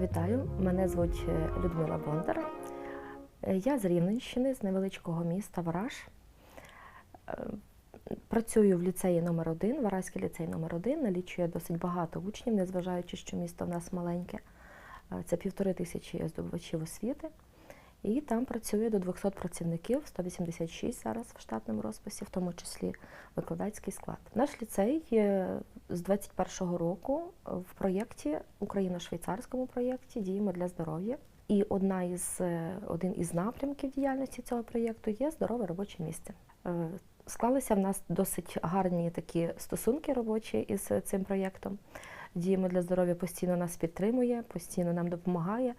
Вітаю, мене звуть е, Людмила Бондар. Е, Я з Рівненщини, з невеличкого міста Вараж. Е, Працюю в ліцеї номер 1 Варазький ліцей номер 1 налічує досить багато учнів, незважаючи, що місто в нас маленьке. Це півтори тисячі здобувачів освіти. І там працює до 200 працівників, 186 зараз в штатному розписі, в тому числі викладацький склад. Наш ліцей з 21-го року в проєкті, україно-швейцарському проєкті Діємо для здоров'я. І одна із, е, один із напрямків діяльності цього проєкту є здорове робоче місце. Е, Склалися в нас досить гарні такі стосунки робочі із цим проєктом. Діємо для здоров'я постійно нас підтримує, постійно нам допомагає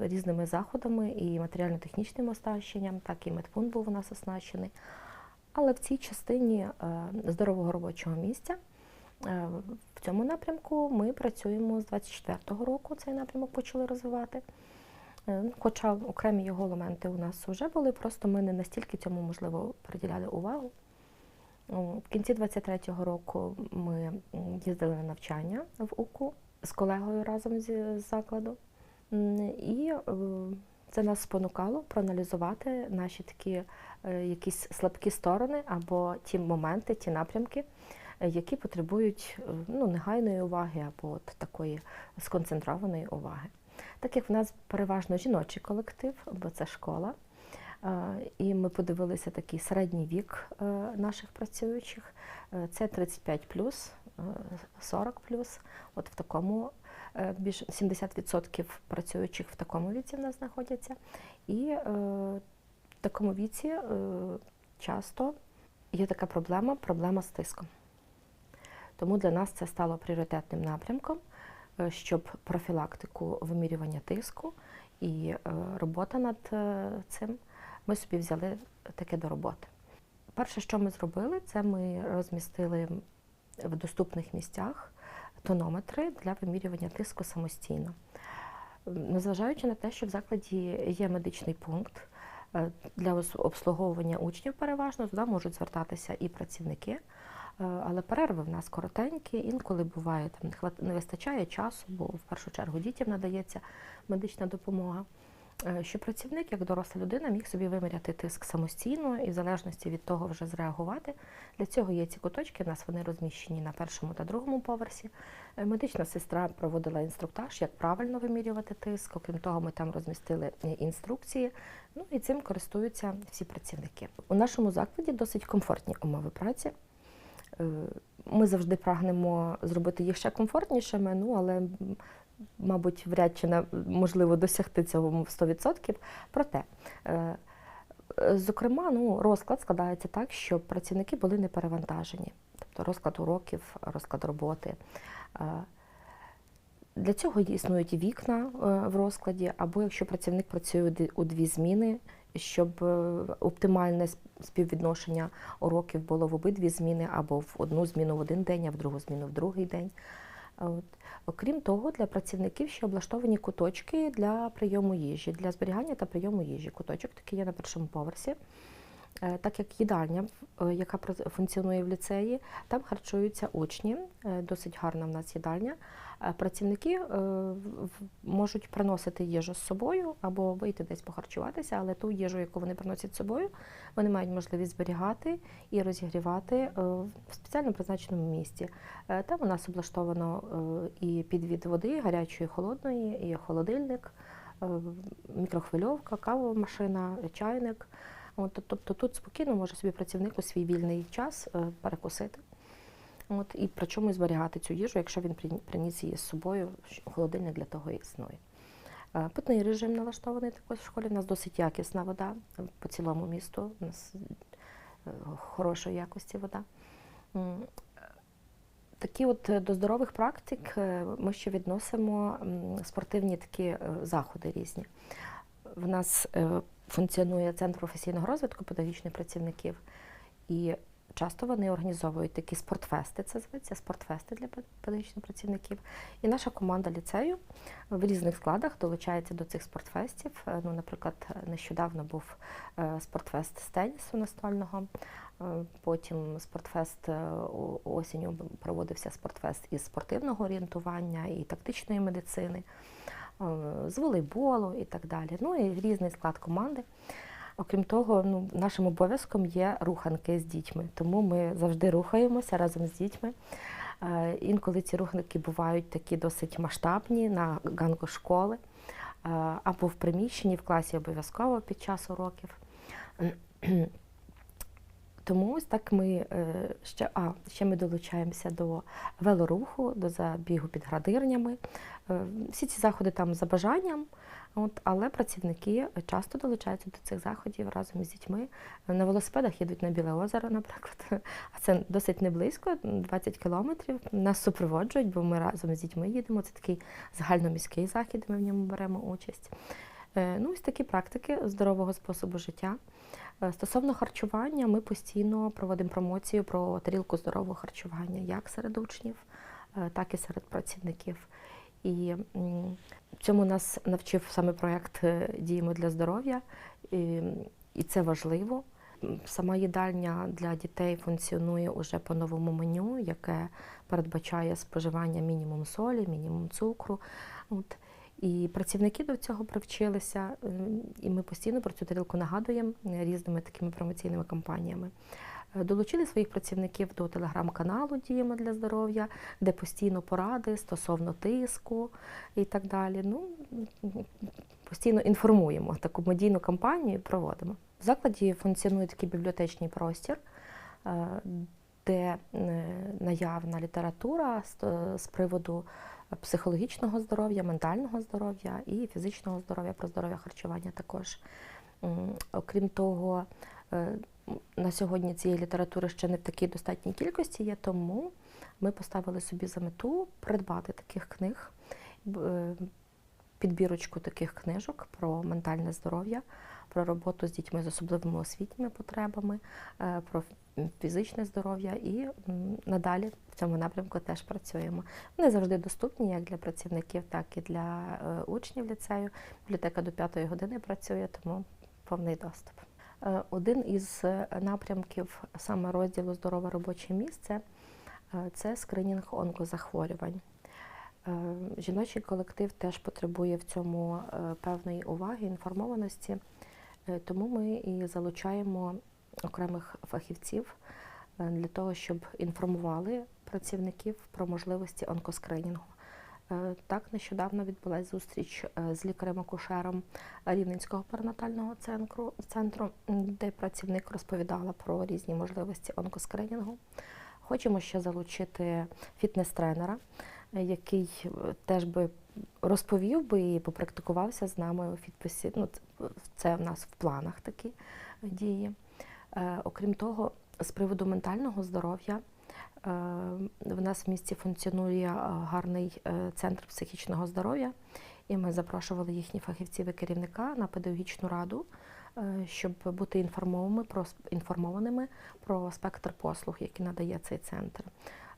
різними заходами і матеріально-технічним оснащенням, так і медпункт був у нас оснащений. Але в цій частині е, здорового робочого місця е, в цьому напрямку ми працюємо з 24-го року. Цей напрямок почали розвивати. Е, Хоча окремі його елементи у нас вже були, просто ми не настільки цьому можливо приділяли увагу. В кінці 23-го року ми їздили на навчання в УКУ з колегою разом з закладу. І е, це нас спонукало проаналізувати наші такі е, якісь слабкі сторони або ті моменти, ті напрямки, е, які потребують ну, негайної уваги або от такої сконцентрованої уваги. Так як в нас переважно жіночий колектив, бо це школа, і ми подивилися такий середній вік наших працюючих. Це 35 40 От в такому більш 70% працюючих в такому віці в нас знаходяться. І е, в такому віці е, часто є така проблема проблема з тиском. Тому для нас це стало пріоритетним напрямком, е, щоб профілактику вимірювання тиску і е, робота над е, цим ми собі взяли таке до роботи. Перше, що ми зробили, це ми розмістили в доступних місцях тонометри для вимірювання тиску самостійно. Незважаючи на те, що в закладі є медичний пункт е, для обслуговування учнів переважно, туди можуть звертатися і працівники. Е, Але перерви в нас коротенькі, інколи буває там не не вистачає часу, бо в першу чергу дітям надається медична допомога. Е, Щоб працівник, як доросла людина, міг собі виміряти тиск самостійно і в залежності від того вже зреагувати. Для цього є ці куточки. У нас вони розміщені на першому та другому поверсі. Е, Медична сестра проводила інструктаж, як правильно вимірювати тиск. Окрім того, ми там розмістили е, інструкції. Ну і цим користуються всі працівники. У нашому закладі досить комфортні умови праці. Ми завжди прагнемо зробити їх ще комфортнішими, ну але мабуть, вряд чи можливо досягти цього в 100%. Проте, е, е, зокрема, ну, розклад складається так, щоб працівники були не перевантажені. Тобто розклад уроків, розклад роботи. Е, Для цього існують вікна в розкладі, або якщо працівник працює у дві- зміни, щоб оптимальне співвідношення уроків було в обидві зміни, або в одну зміну в один день, а в другу зміну в другий день. От. Окрім того, для працівників ще облаштовані куточки для прийому їжі, для зберігання та прийому їжі. Куточок такий є на першому поверсі. Е, Так як їдальня, е, яка функціонує в ліцеї, там харчуються учні, е, досить гарна в нас їдальня. Працівники можуть приносити їжу з собою або вийти десь похарчуватися, але ту їжу, яку вони приносять з собою, вони мають можливість зберігати і розігрівати в спеціально призначеному місці. Там у нас облаштовано і підвід води, гарячої, холодної, і холодильник, мікрохвильовка, кавова машина, чайник. От, тобто тут спокійно може собі працівник у свій вільний час е, перекусити. От, і причому зберігати цю їжу, якщо він приніс її з собою, холодильник для того і існує. Е, Питний режим налаштований також в школі. У нас досить якісна вода по цілому місту. У нас е, хорошої якості вода. Такі от до здорових практик ми ще відносимо спортивні такі заходи різні. В нас функціонує центр професійного розвитку педагогічних працівників, і часто вони організовують такі спортфести, це зветься спортфести для пед- педагогічних працівників. І наша команда ліцею в різних складах долучається до цих спортфестів. Е, Ну, наприклад, нещодавно був е, спортфест з тенісу настольного. е, Потім спортфест осінню проводився спортфест із спортивного орієнтування і тактичної медицини, з волейболу і так далі. Ну і різний склад команди. Окрім того, ну, нашим обов'язком є руханки з дітьми, тому ми завжди рухаємося разом з дітьми. Е, Інколи ці руханки бувають такі досить масштабні на ганку школи е, або в приміщенні, в класі обов'язково під час уроків. Тому ось так ми е, ще, а, ще ми долучаємося до велоруху, до забігу під градирнями. Е, Всі ці заходи там за бажанням, от, але працівники часто долучаються до цих заходів разом з дітьми. На велосипедах їдуть на Біле озеро, наприклад. А це досить не близько, 20 кілометрів. Нас супроводжують, бо ми разом з дітьми їдемо. Це такий загальноміський захід, ми в ньому беремо участь. Е, Ну, ось такі практики здорового способу життя. Е, Стосовно харчування, ми постійно проводимо промоцію про тарілку здорового харчування як серед учнів, е, так і серед працівників. І цьому нас навчив саме проєкт е, Діємо для здоров'я, і це важливо. Сама їдальня для дітей функціонує уже по новому меню, яке передбачає споживання мінімум солі, мінімум цукру. От. І працівники до цього привчилися, е, і ми постійно про цю тарілку нагадуємо е, різними такими промоційними кампаніями. Е, Долучили своїх працівників до телеграм-каналу Діємо для здоров'я, де постійно поради стосовно тиску і так далі. Ну, постійно інформуємо таку медійну кампанію проводимо. В закладі функціонує такий бібліотечний простір, де наявна література з приводу психологічного здоров'я, ментального здоров'я і фізичного здоров'я, про здоров'я харчування також. Окрім того, е, на сьогодні цієї літератури ще не в такій достатній кількості є, тому ми поставили собі за мету придбати таких книг, е, підбірочку таких книжок про ментальне здоров'я, про роботу з дітьми з особливими освітніми потребами, е, про фізичне здоров'я і надалі в цьому напрямку теж працюємо. Вони завжди доступні як для працівників, так і для е, учнів ліцею. Бібліотека до п'ятої години працює, тому повний доступ. Е, Один із напрямків саме розділу Здорове робоче місце це скринінг онкозахворювань. Жіночий колектив теж потребує в цьому певної уваги, інформованості, тому ми і залучаємо окремих фахівців е, для того, щоб інформували працівників про можливості онкоскринінгу. Е, Так, нещодавно відбулася зустріч е, з лікарем-акушером Рівненського перинатального центру, де працівник розповідала про різні можливості онкоскринінгу. Хочемо ще залучити фітнес-тренера, е, який е, теж би розповів би і попрактикувався з нами у фітпесі. Ну, це- в нас в планах такі дії. Е, Окрім того, з приводу ментального здоров'я, е, в нас в місті функціонує е, гарний е, центр психічного здоров'я, і ми запрошували їхніх фахівців і керівника на педагогічну раду, е, щоб бути інформованими про інформованими про спектр послуг, які надає цей центр.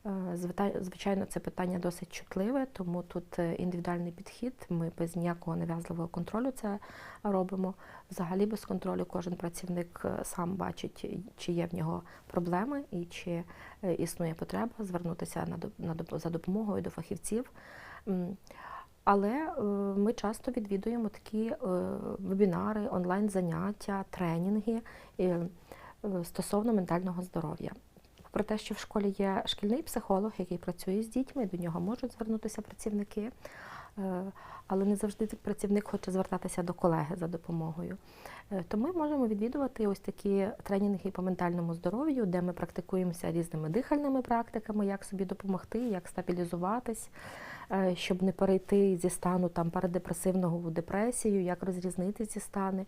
Е, Звичайно, це питання досить чутливе, тому тут е, індивідуальний підхід. Ми без ніякого нав'язливого контролю це робимо. Взагалі без контролю кожен працівник е, сам бачить, чи є в нього проблеми і чи існує потреба звернутися за допомогою до фахівців. Але ми часто відвідуємо такі вебінари, онлайн-заняття, тренінги стосовно ментального здоров'я. Про те, що в школі є шкільний психолог, який працює з дітьми, до нього можуть звернутися працівники, але не завжди працівник хоче звертатися до колеги за допомогою. Е, То ми можемо відвідувати ось такі тренінги по ментальному здоров'ю, де ми практикуємося різними дихальними практиками, як собі допомогти, як стабілізуватись, е, щоб не перейти зі стану там передепресивного в депресію, як розрізнити ці стани. Е,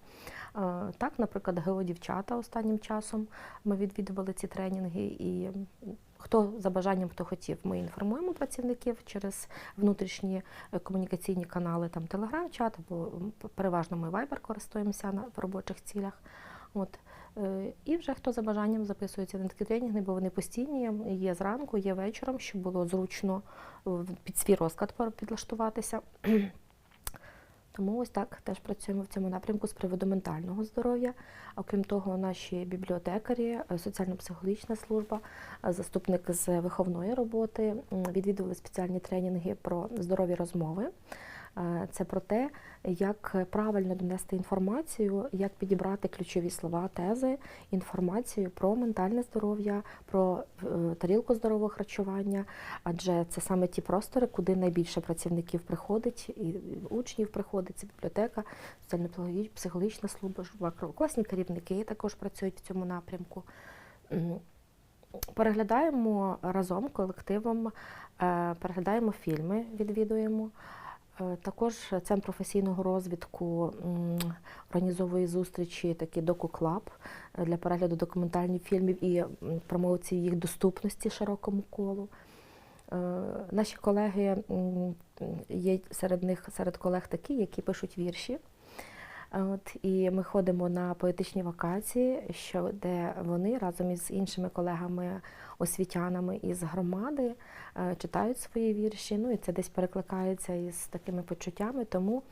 Так, наприклад, геодівчата останнім часом ми відвідували ці тренінги, і хто за бажанням, хто хотів, ми інформуємо працівників через внутрішні е, комунікаційні канали, там Телеграм-чат, або переважно ми Viber користуємося на в робочих цілях. От Е, І вже хто за бажанням записується на такі тренінги, бо вони постійні, є зранку, є вечором, щоб було зручно під свій розклад підлаштуватися. Тому ось так теж працюємо в цьому напрямку з приводу ментального здоров'я. Окрім того, наші бібліотекарі, е, соціально-психологічна служба, е, заступник з виховної роботи відвідували спеціальні тренінги про здорові розмови. Е, Це про те, як правильно донести інформацію, як підібрати ключові слова, тези, інформацію про ментальне здоров'я, про е, тарілку здорового харчування, адже це саме ті простори, куди найбільше працівників приходить, і учнів приходить, це бібліотека, соціально-психологічна служба, класні керівники також працюють в цьому напрямку. Переглядаємо разом колективом, е, переглядаємо фільми, відвідуємо. Е, Також центр професійного розвитку організовує зустрічі, такі доку-клаб е, для перегляду документальних фільмів і промоції їх доступності широкому колу. Е, Наші колеги є серед них серед колег такі, які пишуть вірші. От, і ми ходимо на поетичні вакації, що, де вони разом із іншими колегами, освітянами із громади е, читають свої вірші. Ну і це десь перекликається із такими почуттями. Тому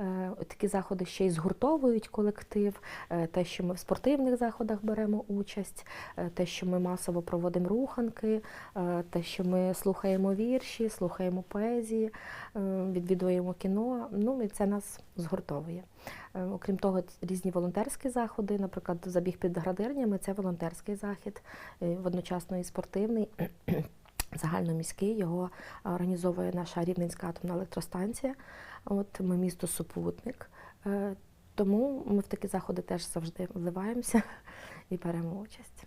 е, такі заходи ще й згуртовують колектив, е, те, що ми в спортивних заходах беремо участь, те, що ми масово проводимо руханки, те, що ми слухаємо вірші, слухаємо поезії, відвідуємо кіно. Ну і це нас згуртовує. Окрім того, різні волонтерські заходи, наприклад, забіг під градирнями це волонтерський захід, водночасно і спортивний. Загальноміський його організовує наша Рівненська атомна електростанція. От ми місто супутник. Е, Тому ми в такі заходи теж завжди вливаємося і беремо участь.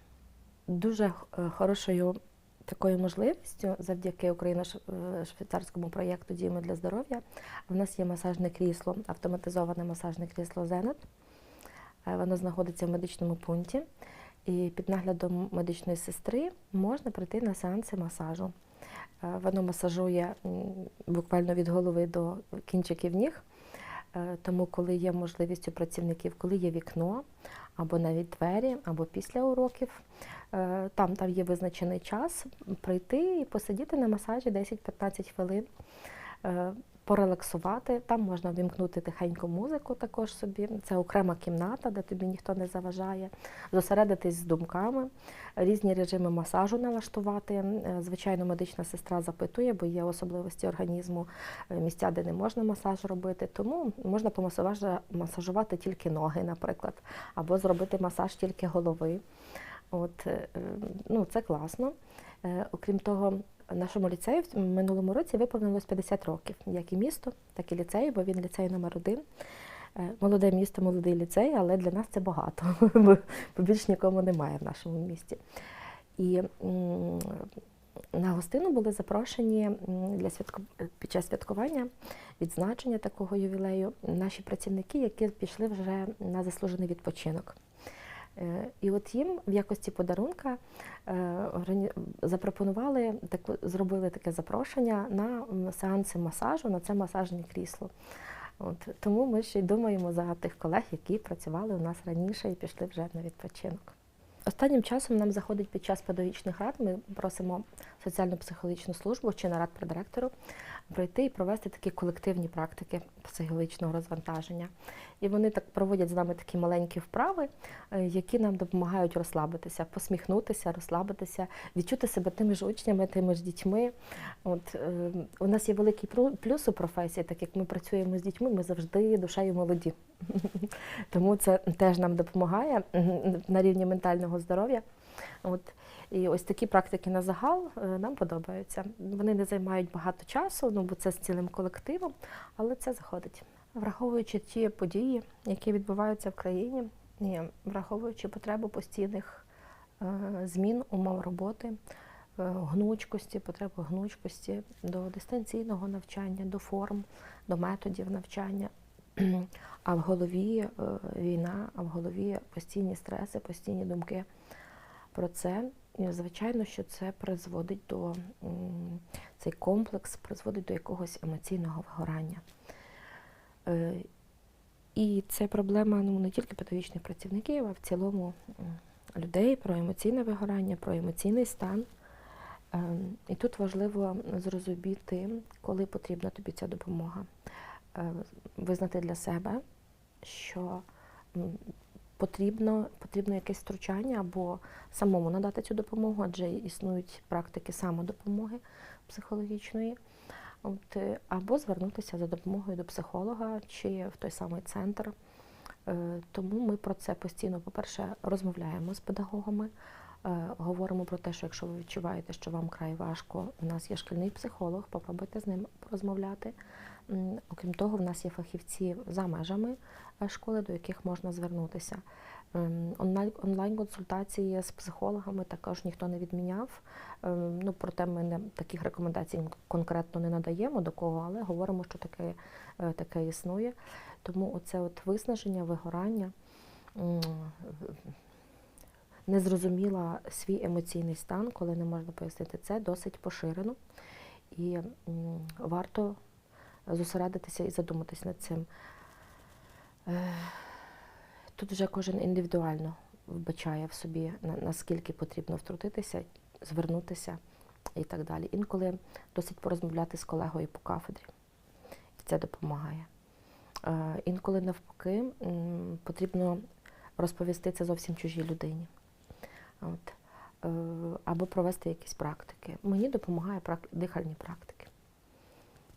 Дуже е, хорошою такою можливістю завдяки Україно-швейцарському проєкту Діємо для здоров'я. В нас є масажне крісло, автоматизоване масажне крісло Зенет. Е, Воно знаходиться в медичному пункті. І під наглядом медичної сестри можна прийти на сеанси масажу. Е, Воно масажує буквально від голови до кінчиків ніг. Е, Тому, коли є можливість у працівників, коли є вікно, або навіть двері, або після уроків, е, там, там є визначений час прийти і посидіти на масажі 10-15 хвилин, порелаксувати. Там можна вімкнути тихеньку музику також собі. Це окрема кімната, де тобі ніхто не заважає, зосередитись з думками, різні режими масажу налаштувати. Е, Звичайно, медична сестра запитує, бо є особливості організму, е, місця, де не можна масаж робити. Тому можна помасажа- масажувати тільки ноги, наприклад, або зробити масаж тільки голови. От, е, е, ну, це класно. Окрім того, нашому ліцею в минулому році виповнилось 50 років, як і місто, так і ліцею, бо він ліцей номер один. Е, Молоде місто, молодий ліцей, але для нас це багато, бо більш нікому немає в нашому місті. І на гостину були запрошені для святко... під час святкування відзначення такого ювілею наші працівники, які пішли вже на заслужений відпочинок. Е, І от їм в якості подарунка е, запропонували зробили таке запрошення на сеанси масажу, на це масажне крісло. От, тому ми ще й думаємо за тих колег, які працювали у нас раніше і пішли вже на відпочинок. Останнім часом нам заходить під час педагогічних рад. Ми просимо соціально-психологічну службу чи нарад при директору пройти і провести такі колективні практики психологічного розвантаження. І вони так проводять з нами такі маленькі вправи, е, які нам допомагають розслабитися, посміхнутися, розслабитися, відчути себе тими ж учнями, тими ж дітьми. От е, у нас є великий плюс у професії, так як ми працюємо з дітьми, ми завжди душею молоді. Тому це теж нам допомагає на рівні ментального здоров'я. От. І ось такі практики на загал е, нам подобаються. Вони не займають багато часу, ну бо це з цілим колективом, але це заходить. Враховуючи ті події, які відбуваються в країні, і враховуючи потребу постійних е, змін умов роботи, е, гнучкості, потребу гнучкості до дистанційного навчання, до форм, до методів навчання. А в голові війна, а в голові постійні стреси, постійні думки про це. Звичайно, що це призводить до цей комплекс, призводить до якогось емоційного вигорання. Е, І це проблема ну, не тільки педагогічних працівників, а в цілому людей про емоційне вигорання, про емоційний стан. Ем, І тут важливо зрозуміти, коли потрібна тобі ця допомога. Е, Визнати для себе, що потрібно, потрібно якесь втручання або самому надати цю допомогу, адже існують практики самодопомоги психологічної. От, е, або звернутися за допомогою до психолога чи в той самий центр. Е, Тому ми про це постійно, по-перше, розмовляємо з педагогами, е, говоримо про те, що якщо ви відчуваєте, що вам край важко, у нас є шкільний психолог, попробуйте з ним порозмовляти. Окрім того, в нас є фахівці за межами е, школи, до яких можна звернутися. Ем, Онлайн, онлайн-консультації з психологами також ніхто не відміняв. Ем, Ну, проте ми не, таких рекомендацій конкретно не надаємо до кого, але говоримо, що таке, е, таке існує. Тому оце от виснаження, вигорання, м, не зрозуміла свій емоційний стан, коли не можна пояснити це, досить поширено. І варто зосередитися і задуматись над цим. Е, Тут вже кожен індивідуально вбачає в собі, наскільки потрібно втрутитися, звернутися і так далі. Інколи досить порозмовляти з колегою по кафедрі, і це допомагає. Е, Інколи навпаки потрібно розповісти це зовсім чужій людині. От. Е, Або провести якісь практики. Мені допомагає дихальні практики.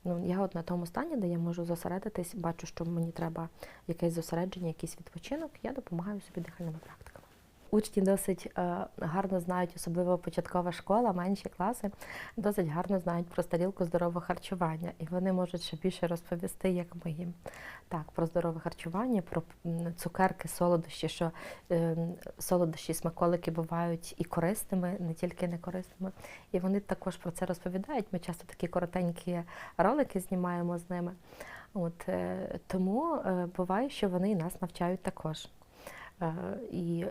Ну, я от на тому стані, де я можу зосередитись, бачу, що мені треба якесь зосередження, якийсь відпочинок, я допомагаю собі дихальними практиками. Учні досить е, гарно знають, особливо початкова школа, менші класи, досить гарно знають про старілку здорового харчування, і вони можуть ще більше розповісти, як ми їм. Так, про здорове харчування, про цукерки, солодощі, що е, солодощі, смаколики бувають і корисними, не тільки не корисними. І вони також про це розповідають. Ми часто такі коротенькі ролики знімаємо з ними. От, е, тому е, буває, що вони і нас навчають також. І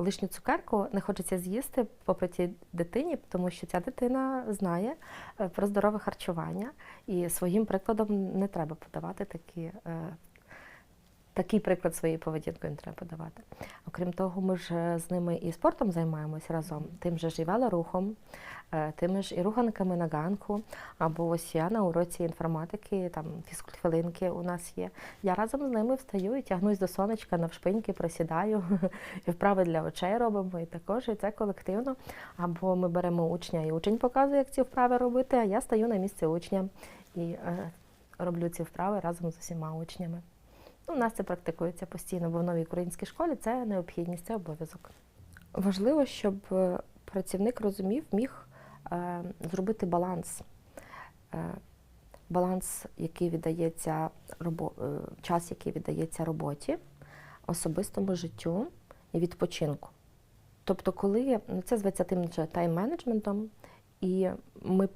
лишню цукерку не хочеться з'їсти попри тій дитині, тому що ця дитина знає е, про здорове харчування, і своїм прикладом не треба подавати такі. Такий приклад своєї поведінки треба подавати. Окрім того, ми ж е, з ними і спортом займаємось разом, тим же ж і велорухом, е, тими ж і руханками на ганку, або ось я на уроці інформатики, там фізкультхвилинки у нас є. Я разом з ними встаю і тягнусь до сонечка навшпиньки, присідаю, і вправи для очей робимо, і також і це колективно. Або ми беремо учня, і учень показує, як ці вправи робити, а я стаю на місце учня і е, роблю ці вправи разом з усіма учнями. Ну, у нас це практикується постійно, бо в новій українській школі це необхідність, це обов'язок. Важливо, щоб е, працівник розумів, міг е, зробити баланс. Е, баланс, який віддається час, який віддається роботі, особистому життю і відпочинку. Тобто, коли ну, це зветься тим же тайм-менеджментом, і ми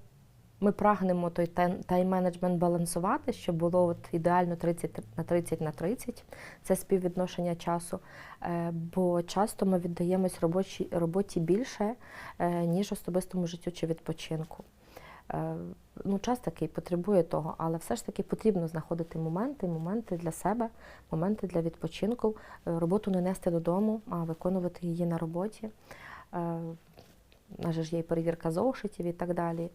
ми прагнемо той тайм- тайм-менеджмент балансувати, щоб було от ідеально 30 на 30 на 30, це співвідношення часу. Е, Бо часто ми віддаємось робочій, роботі більше, е, ніж особистому життю чи відпочинку. Е, Ну, час такий потребує того, але все ж таки потрібно знаходити моменти, моменти для себе, моменти для відпочинку, роботу не нести додому, а виконувати її на роботі. У нас ж є і перевірка зошитів і так далі.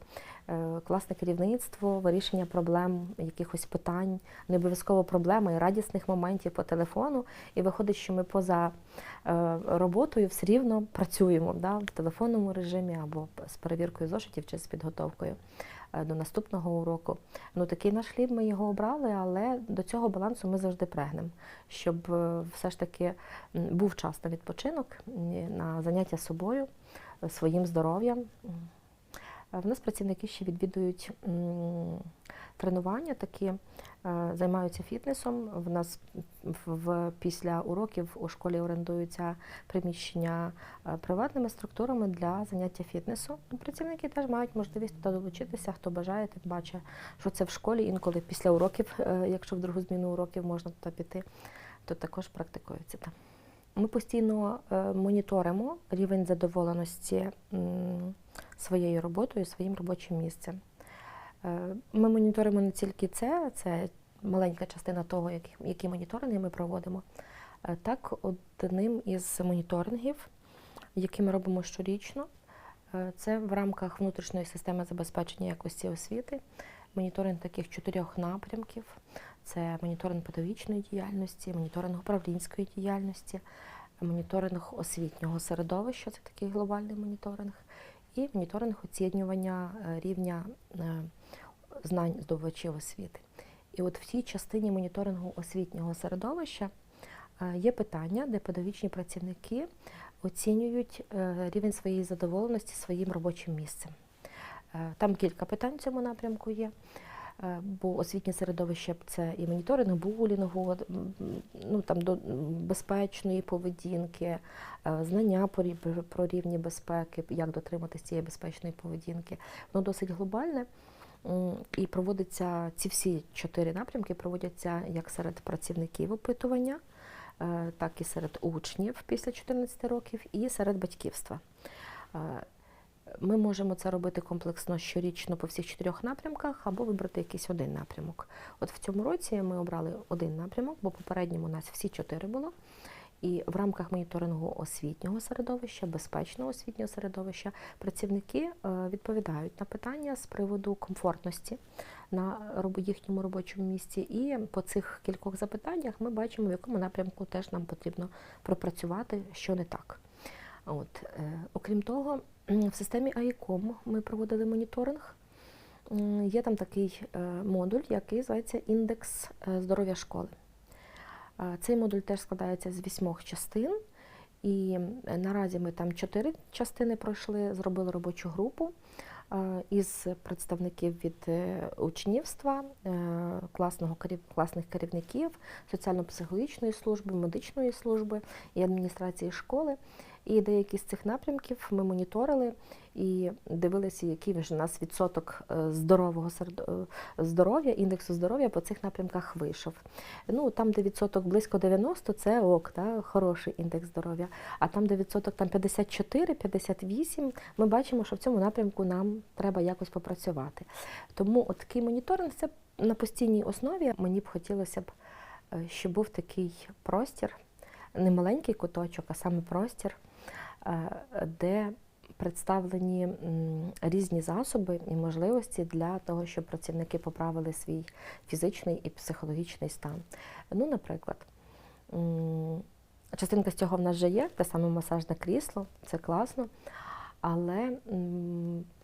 Е, Класне керівництво, вирішення проблем, якихось питань, не обов'язково проблем, а й радісних моментів по телефону. І виходить, що ми поза е, роботою все рівно працюємо да, в телефонному режимі або з перевіркою зошитів чи з підготовкою е, до наступного уроку. Ну, такий наш хліб, ми його обрали, але до цього балансу ми завжди прагнемо, щоб все ж таки був час на відпочинок, на заняття собою своїм здоров'ям. Е, В нас працівники ще відвідують тренування такі, е, займаються фітнесом. В нас в, після уроків у школі орендуються приміщення е, приватними структурами для заняття фітнесу. Працівники теж мають можливість туди долучитися, хто бажає, тим бачить, що це в школі. Інколи після уроків, якщо в другу зміну уроків можна туди піти, то також практикується там. Ми постійно е, моніторимо рівень задоволеності своєю роботою, своїм робочим місцем. Е, Ми моніторимо не тільки це, це маленька частина того, які, моніторинги ми проводимо. Е, Так, одним із моніторингів, які ми робимо щорічно, це в рамках внутрішньої системи забезпечення якості освіти. Моніторинг таких чотирьох напрямків: це моніторинг педагогічної діяльності, моніторинг управлінської діяльності, моніторинг освітнього середовища, це такий глобальний моніторинг, і моніторинг оцінювання е, рівня е, знань здобувачів освіти. І от в цій частині моніторингу освітнього середовища е, є питання, де педагогічні працівники оцінюють рівень своєї задоволеності своїм робочим місцем. Там кілька питань в цьому напрямку є. Е, Бо освітнє середовище це і моніторинг булінгу, ну там до безпечної поведінки, е, знання по рі- про рівні безпеки, як дотриматися цієї безпечної поведінки. Воно досить глобальне. І проводиться ці всі чотири напрямки проводяться як серед працівників опитування, е, так і серед учнів після 14 років, і серед батьківства. Ми можемо це робити комплексно щорічно по всіх чотирьох напрямках або вибрати якийсь один напрямок. От в цьому році ми обрали один напрямок, бо попередньому у нас всі чотири було. І в рамках моніторингу освітнього середовища, безпечного освітнього середовища, працівники е, відповідають на питання з приводу комфортності на їхньому робочому місці. І по цих кількох запитаннях ми бачимо, в якому напрямку теж нам потрібно пропрацювати, що не так. От, е, окрім того, в системі ICOM ми проводили моніторинг. Є там такий е, модуль, який називається індекс е, здоров'я школи. Е, Цей модуль теж складається з вісьмох частин, і наразі ми там чотири частини пройшли, зробили робочу групу із представників від учнівства, класного класних керівників, соціально-психологічної служби, медичної служби і адміністрації школи. І деякі з цих напрямків ми моніторили і дивилися, який вже у нас відсоток е, здорового е, здоров'я, індексу здоров'я по цих напрямках вийшов. Ну там, де відсоток близько 90, це ок, да, хороший індекс здоров'я. А там, де відсоток там 54-58, ми бачимо, що в цьому напрямку нам треба якось попрацювати. Тому от такий моніторинг це на постійній основі. Мені б хотілося б, е, щоб був такий простір, не маленький куточок, а саме простір, де представлені різні засоби і можливості для того, щоб працівники поправили свій фізичний і психологічний стан. Ну, наприклад, частинка з цього в нас вже є, те саме масажне крісло, це класно, але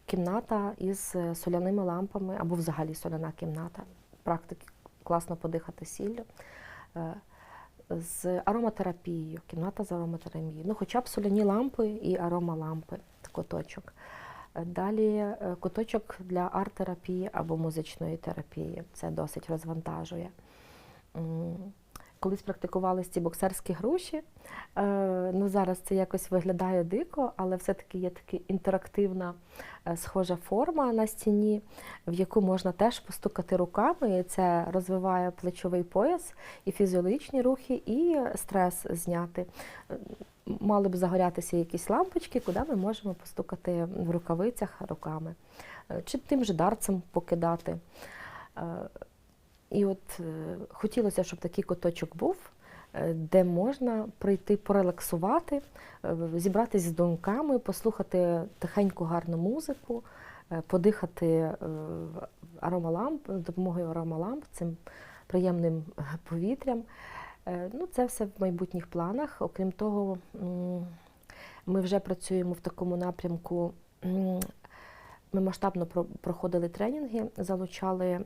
кімната із е, соляними лампами або взагалі соляна кімната, практики класно подихати сіллю. З ароматерапією, кімната з ароматерапією. Ну, хоча б соляні лампи і аромалампи, куточок. Далі е, куточок для арт-терапії або музичної терапії. Це досить розвантажує. Колись практикувалися ці боксерські груші. Е, Ну, зараз це якось виглядає дико, але все-таки є така інтерактивна е, схожа форма на стіні, в яку можна теж постукати руками. І це розвиває плечовий пояс, і фізіологічні рухи, і стрес зняти. Мали б загорятися якісь лампочки, куди ми можемо постукати в рукавицях руками, Е, чи тим же дарцем покидати. І от е, хотілося, щоб такий куточок був, е, де можна прийти порелаксувати, е, зібратись з думками, послухати тихеньку гарну музику, подихати аромаламп, допомогою аромаламп, цим приємним повітрям. Ну, це все в майбутніх планах. Окрім того, ми вже працюємо в такому напрямку. Ми масштабно про- проходили тренінги, залучали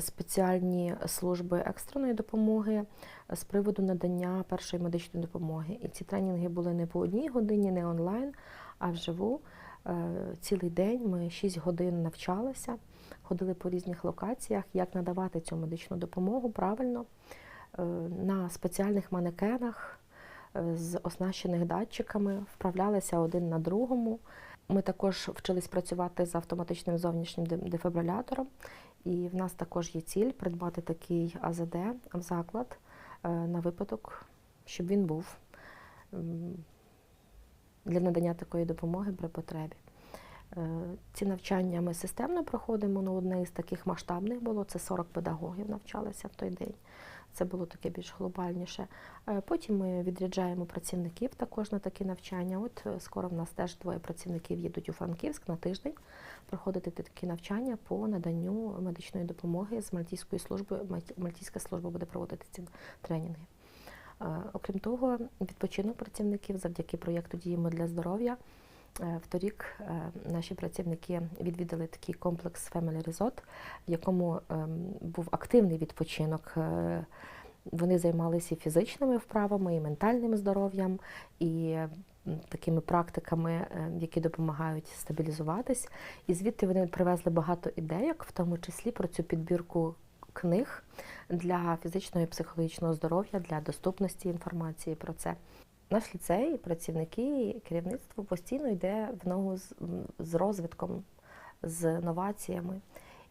спеціальні служби екстреної допомоги з приводу надання першої медичної допомоги. І ці тренінги були не по одній годині, не онлайн, а вживу. Е, Цілий день ми 6 годин навчалися, ходили по різних локаціях, як надавати цю медичну допомогу правильно е, на спеціальних манекенах е, з оснащених датчиками, вправлялися один на другому. Ми також вчились працювати з автоматичним зовнішнім дефібрилятором, і в нас також є ціль придбати такий АЗД в заклад е, на випадок, щоб він був для надання такої допомоги при потребі. Е, Ці навчання ми системно проходимо. Ну, одне із таких масштабних було це 40 педагогів навчалися в той день. Це було таке більш глобальніше. Е, Потім ми відряджаємо працівників також на такі навчання. От е, скоро в нас теж двоє працівників їдуть у Франківськ на тиждень проходити такі навчання по наданню медичної допомоги з Мальтійської служби. Мальтійська служба буде проводити ці тренінги. Е, Окрім того, відпочинок працівників завдяки проєкту Діємо для здоров'я. Е, Вторік е, наші працівники відвідали такий комплекс Family Resort, в якому ем, був активний відпочинок. Е, Вони займалися і фізичними вправами, і ментальним здоров'ям, і такими практиками, які допомагають стабілізуватись. І звідти вони привезли багато ідейок, в тому числі про цю підбірку книг для фізичного і психологічного здоров'я, для доступності інформації про це. Наш ліцей, працівники, керівництво постійно йде в ногу з, з розвитком, з новаціями.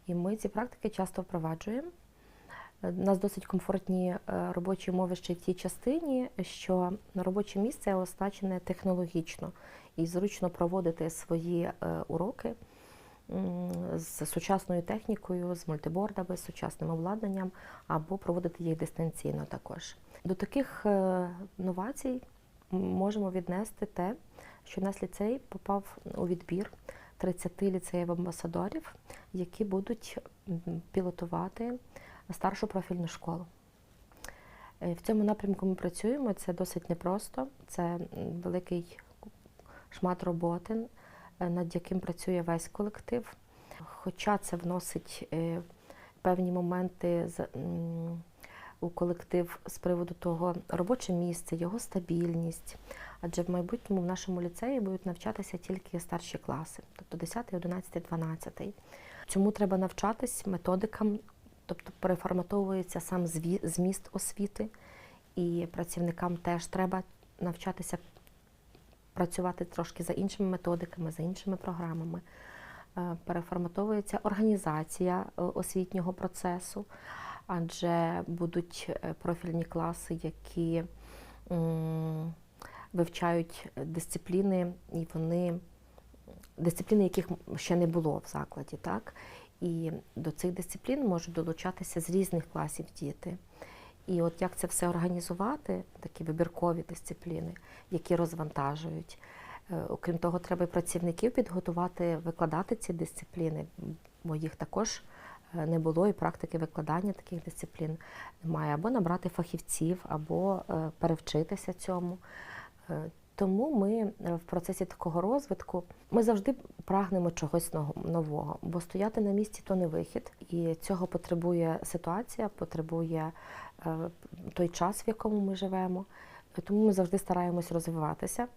І ми ці практики часто впроваджуємо. Е, У нас досить комфортні е, робочі умови ще в тій частині, що робоче місце оснащене технологічно і зручно проводити свої е, уроки з сучасною технікою, з мультибордами, з сучасним обладнанням, або проводити їх дистанційно також. До таких е, новацій можемо віднести те, що наш ліцей попав у відбір 30 ліцеїв амбасадорів, які будуть пілотувати старшу профільну школу. Е, В цьому напрямку ми працюємо. Це досить непросто. Це великий шмат роботи, е, над яким працює весь колектив. Хоча це вносить е, певні моменти у колектив з приводу того робоче місце, його стабільність. Адже в майбутньому в нашому ліцеї будуть навчатися тільки старші класи, тобто 10, 11, 12. Цьому треба навчатись методикам, тобто переформатовується сам зміст освіти, і працівникам теж треба навчатися працювати трошки за іншими методиками, за іншими програмами. Е, Переформатовується організація е, освітнього процесу, адже будуть е, профільні класи, які вивчають дисципліни, і вони дисципліни, яких ще не було в закладі, так? І до цих дисциплін можуть долучатися з різних класів діти. І от як це все організувати, такі вибіркові дисципліни, які розвантажують. Е, Окрім того, треба і працівників підготувати, викладати ці дисципліни, бо їх також не було, і практики викладання таких дисциплін немає. Або набрати фахівців, або е, перевчитися цьому. Е, Тому ми е, в процесі такого розвитку ми завжди прагнемо чогось нового, бо стояти на місці то не вихід, і цього потребує ситуація, потребує е, той час, в якому ми живемо. Тому ми завжди стараємось розвиватися.